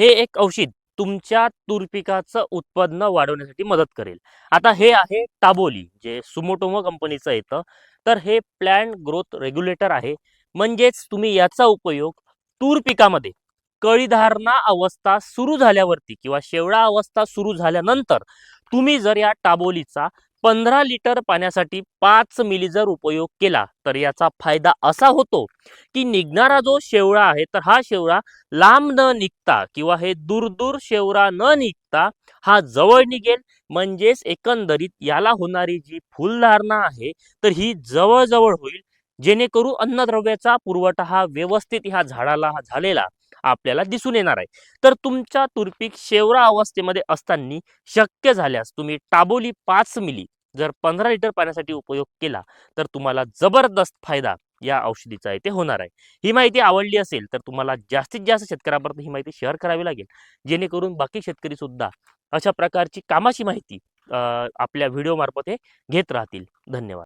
हे एक औषध तुमच्या तूर पिकाचं उत्पन्न वाढवण्यासाठी मदत करेल. आता हे आहे टाबोली जे सुमोटोमो कंपनीचं येतं. तर हे प्लॅन ग्रोथ रेग्युलेटर आहे. म्हणजेच तुम्ही याचा उपयोग तूर पिकामध्ये कळीधारणा अवस्था सुरू झाल्यावरती किंवा शेवळा अवस्था सुरू झाल्यानंतर तुम्ही जर या टाबोलीचा पंधरा लिटर पाण्यासाठी पाच मिली जर उपयोग केला. तर याचा फायदा असा होतो की निघणारा जो शेवळा आहे तर हा शेवळा लांब न निघता किंवा हे दूर दूर शेवळा न निघता हा जवळ निघेल. म्हणजेच एकंदरीत याला होणारी जी फुलधारणा आहे तर ही जवळजवळ होईल. जेणेकरून अन्नद्रव्याचा पुरवठा हा व्यवस्थित ह्या झाडाला झालेला. आपल्याला दिसून येणार आहे. तर तुमच्या तुरपीक शेवरा अवस्थेमध्ये असताना शक्य झाल्यास तुम्ही टाबोली पाच मिली जर पंधरा लिटर पाण्यासाठी उपयोग केला तर तुम्हाला जबरदस्त फायदा या औषधीचा इथे होणार आहे. ही माहिती आवडली असेल तर तुम्हाला जास्तीत जास्त शेतकऱ्यापर्यंत ही माहिती शेअर करावी लागेल. जेणेकरून बाकी शेतकरी सुद्धा अशा प्रकारची कामाची माहिती अं, आपल्या व्हिडिओ मार्फत हे घेत राहतील. धन्यवाद.